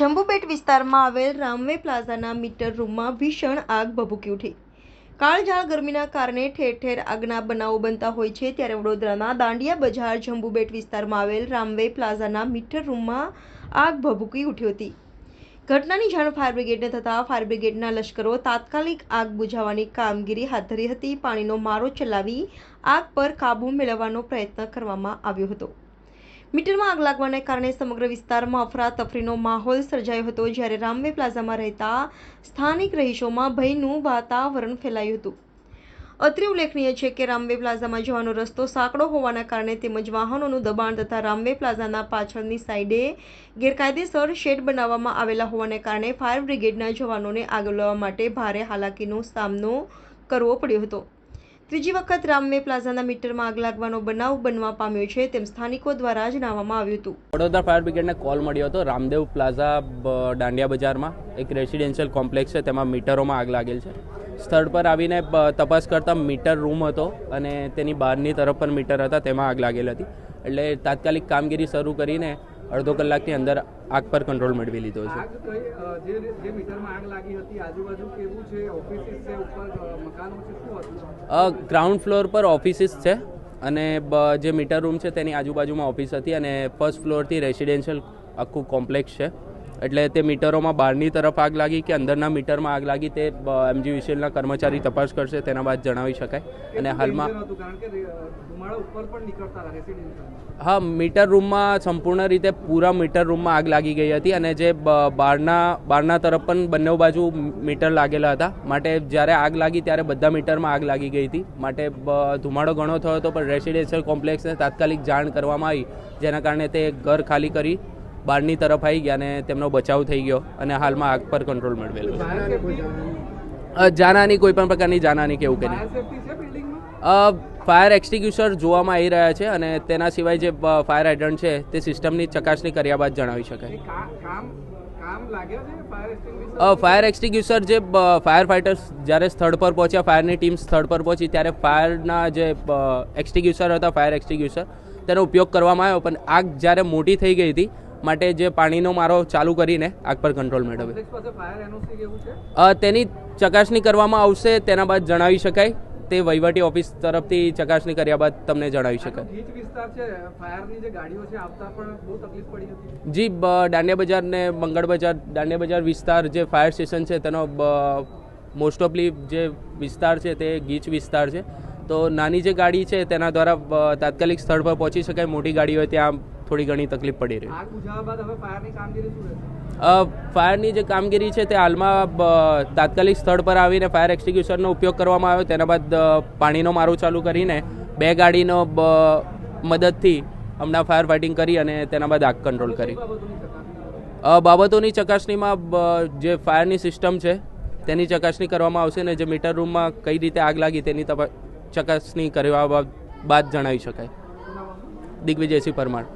જંબુબેટ વિસ્તારમાં આવેલ રામવે પ્લાઝાના મીટર રૂમમાં ભીષણ આગ ભભૂકી ઉઠી. કાળઝાળ ગરમીના કારણે ઠેર ઠેર આગના બનાવો બનતા હોય છે. ત્યારે વડોદરાના દાંડિયા બજાર જંબુબેટ વિસ્તારમાં આવેલ રામવે પ્લાઝાના મીટર રૂમમાં આગ ભભૂકી ઉઠી હતી. ઘટનાની જાણ ફાયર બ્રિગેડને થતાં ફાયર બ્રિગેડના લશ્કરો તાત્કાલિક આગ બુઝાવવાની કામગીરી હાથ ધરી હતી. પાણીનો મારો ચલાવી આગ પર કાબૂ મેળવવાનો પ્રયત્ન કરવામાં આવ્યો હતો. મીટરમાં આગ લાગવાને કારણે સમગ્ર વિસ્તારમાં અફરાતફરીનો માહોલ સર્જાયો હતો. જ્યારે રામવે પ્લાઝામાં રહેતા સ્થાનિક રહીશોમાં ભયનું વાતાવરણ ફેલાયું હતું. અત્રે ઉલ્લેખનીય છે કે રામવે પ્લાઝામાં જવાનો રસ્તો સાંકડો હોવાના કારણે તેમજ વાહનોનું દબાણ તથા રામવે પ્લાઝાના પાછળની સાઈડે ગેરકાયદેસર શેડ બનાવવામાં આવેલા હોવાને કારણે ફાયર બ્રિગેડના જવાનોને આગ લેવા માટે ભારે હાલાકીનો સામનો કરવો પડ્યો હતો. ત્રીજી વખત રામવે પ્લાઝાના મીટરમાં આગ લાગવાનો બનાવ બનવા પામ્યો છે તેમ સ્થાનિકો દ્વારા જણાવવામાં આવ્યું હતું. વડોદરા ફાયર બ્રિગેડને કોલ મળ્યો હતો રામદેવ પ્લાઝા દાંડિયા બજારમાં. એક રેસિડેન્શિયલ કોમ્પ્લેક્સ છે, તેમાં મીટરોમાં આગ લાગેલ છે. સ્થળ પર આવીને તપાસ કરતા મીટર રૂમ હતો અને તેની બહારની તરફ પણ મીટર હતા, તેમાં આગ લાગેલ હતી. એટલે તાત્કાલિક કામગીરી શરૂ કરીને અડધો કલાકની અંદર આગ પર કંટ્રોલ મેળવી લીધો છે. ગ્રાઉન્ડ ફ્લોર પર ઓફિસીસ છે અને જે મીટર રૂમ છે તેની આજુબાજુમાં ઓફિસ હતી અને ફર્સ્ટ ફ્લોરથી રેસિડેન્શિયલ આખું કોમ્પ્લેક્સ છે. એટલે તે મીટરોમાં બહારની તરફ આગ લાગી કે અંદરના મીટરમાં આગ લાગી તે એમજીવીસીએલના કર્મચારી તપાસ કરશે તેના બાદ જણાવી શકાય. અને હાલમાં હા મીટર રૂમમાં સંપૂર્ણ રીતે પૂરા મીટર રૂમમાં આગ લાગી ગઈ હતી અને જે બહારના બહારના તરફ પણ બંને બાજુ મીટર લાગેલા હતા. માટે જ્યારે આગ લાગી ત્યારે બધા મીટરમાં આગ લાગી ગઈ હતી. માટે ધુમાડો ઘણો થયો હતો પણ રેસિડેન્શિયલ કોમ્પ્લેક્સને તાત્કાલિક જાણ કરવામાં આવી જેના કારણે તે ઘર ખાલી કરી બહારની તરફ આવી ગયા અને તેમનો બચાવ થઈ ગયો અને હાલમાં આગ પર કંટ્રોલ મેળવેલો છે. જાનહાની કોઈ પણ પ્રકારની જાનહાની કે કંઈ ફાયર નહીં. ફાયર એક્સટિગ્યુશર જોવામાં આવી રહ્યા છે અને તેના સિવાય જે ફાયર હાઇડ્રન્ટ છે તે સિસ્ટમની ચકાસણી કર્યા બાદ જણાવી શકાય કા- ફાયર એક્સટિગ્યુશર જે ફાયર ફાઇટર્સ જ્યારે સ્થળ પર પહોંચ્યા ફાયરની ટીમ સ્થળ પર પહોંચી ત્યારે ફાયરના જે એક્સટિગ્યુશર હતા ફાયર એક્સટિગ્યુશર તેનો ઉપયોગ કરવામાં આવ્યો પણ આગ જ્યારે મોટી થઈ ગઈ હતી માટે જે પાણીનો મારો ચાલુ કરીને આગ પર કંટ્રોલ અ, તેની ચકાસણી કરવામાં આવશે તેના બાદ જણાવી શકાય. તે વહીવટી ઓફિસ તરફથી ચકાસણી કર્યા બાદ તમને જણાવી શકાય. જે દાંડિયા બજાર ને મંગળ બજાર દાંડિયા બજાર વિસ્તાર જે ફાયર સ્ટેશન છે તેનો મોસ્ટ ઓફલી જે વિસ્તાર છે તે ગીચ વિસ્તાર છે. તો નાની જે ગાડી છે તેના દ્વારા તાત્કાલિક સ્થળ પર પહોંચી શકાય. મોટી ગાડી હોય ત્યાં થોડી ઘણી તકલીફ પડી રહી. ફાયરની જે કામગીરી છે તે હાલમાં તાત્કાલિક સ્થળ પર આવીને ફાયર એક્સટિગ્યુશનનો ઉપયોગ કરવામાં આવ્યો. તેના બાદ પાણીનો મારો ચાલુ કરીને બે ગાડીનો મદદથી હમણાં ફાયર ફાઇટિંગ કરી અને તેના બાદ આગ કંટ્રોલ કરી. બાબતોની ચકાસણીમાં જે ફાયરની સિસ્ટમ છે તેની ચકાસણી કરવામાં આવશે ને જે મીટર રૂમમાં કઈ રીતે આગ લાગી તેની તપા ચકાસણી કરવા બાદ જણાવી શકાય. દિગ્વિજયસિંહ પરમાર.